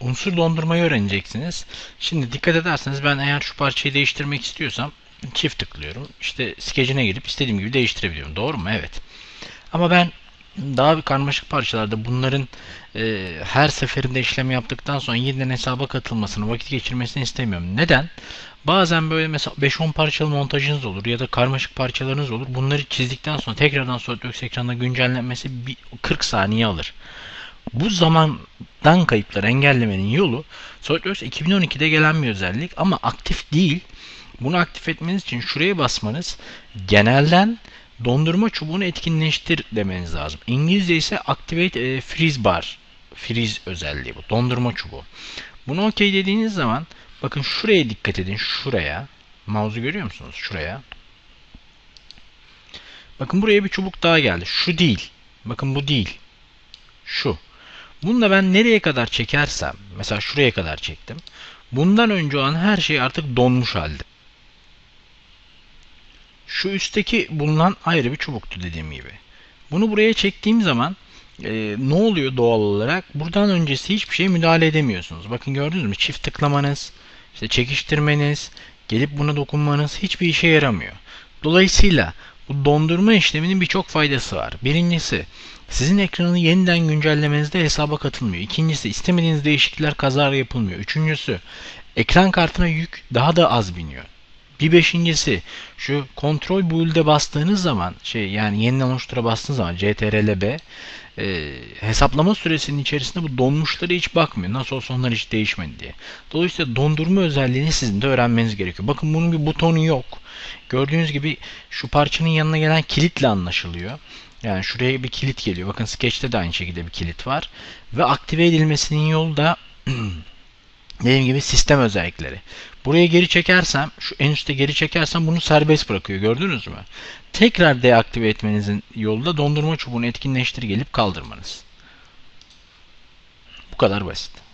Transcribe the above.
unsur dondurmayı öğreneceksiniz. Şimdi dikkat ederseniz ben eğer şu parçayı değiştirmek istiyorsam çift tıklıyorum. İşte skecine girip istediğim gibi değiştirebiliyorum. Doğru mu? Evet. Ama ben daha bir karmaşık parçalarda bunların e, her seferinde işlem yaptıktan sonra yeniden hesaba katılmasını, vakit geçirmesini istemiyorum. Neden? Bazen böyle mesela 5-10 parçalı montajınız olur ya da karmaşık parçalarınız olur. Bunları çizdikten sonra tekrardan SolidWorks ekranında güncellenmesi bir 40 saniye alır. Bu zamandan kayıpları engellemenin yolu SolidWorks 2012'de gelen bir özellik ama aktif değil. Bunu aktif etmeniz için şuraya basmanız genelden dondurma çubuğunu etkinleştir demeniz lazım. İngilizce ise Activate e, Freeze Bar. Freeze özelliği bu. Dondurma çubuğu. Bunu OK dediğiniz zaman bakın şuraya dikkat edin. Şuraya. Mouse'u görüyor musunuz? Şuraya. Bakın buraya bir çubuk daha geldi. Şu değil. Bakın bu değil. Şu. Bunu ben nereye kadar çekersem, mesela şuraya kadar çektim. Bundan önce olan her şey artık donmuş halde. Şu üstteki bulunan ayrı bir çubuktu dediğim gibi. Bunu buraya çektiğim zaman e, ne oluyor doğal olarak? Buradan öncesi hiçbir şeye müdahale edemiyorsunuz. Bakın gördünüz mü? Çift tıklamanız, işte çekiştirmeniz, gelip buna dokunmanız hiçbir işe yaramıyor. Dolayısıyla bu dondurma işleminin birçok faydası var. Birincisi sizin ekranı yeniden güncellemenizde hesaba katılmıyor. İkincisi istemediğiniz değişiklikler kazara yapılmıyor. Üçüncüsü ekran kartına yük daha da az biniyor. Bir beşincisi şu kontrol build'e bastığınız zaman şey yani yeniden oluştura bastığınız zaman CTRL B e, hesaplama süresinin içerisinde bu donmuşları hiç bakmıyor. Nasıl olsa onlar hiç değişmedi diye. Dolayısıyla dondurma özelliğini sizin de öğrenmeniz gerekiyor. Bakın bunun bir butonu yok. Gördüğünüz gibi şu parçanın yanına gelen kilitle anlaşılıyor. Yani şuraya bir kilit geliyor. Bakın Sketch'te de aynı şekilde bir kilit var. Ve aktive edilmesinin yolu da dediğim gibi sistem özellikleri. Buraya geri çekersem, şu en üstte geri çekersem bunu serbest bırakıyor. Gördünüz mü? Tekrar deaktive etmenizin yolu da dondurma çubuğunu etkinleştir gelip kaldırmanız. Bu kadar basit.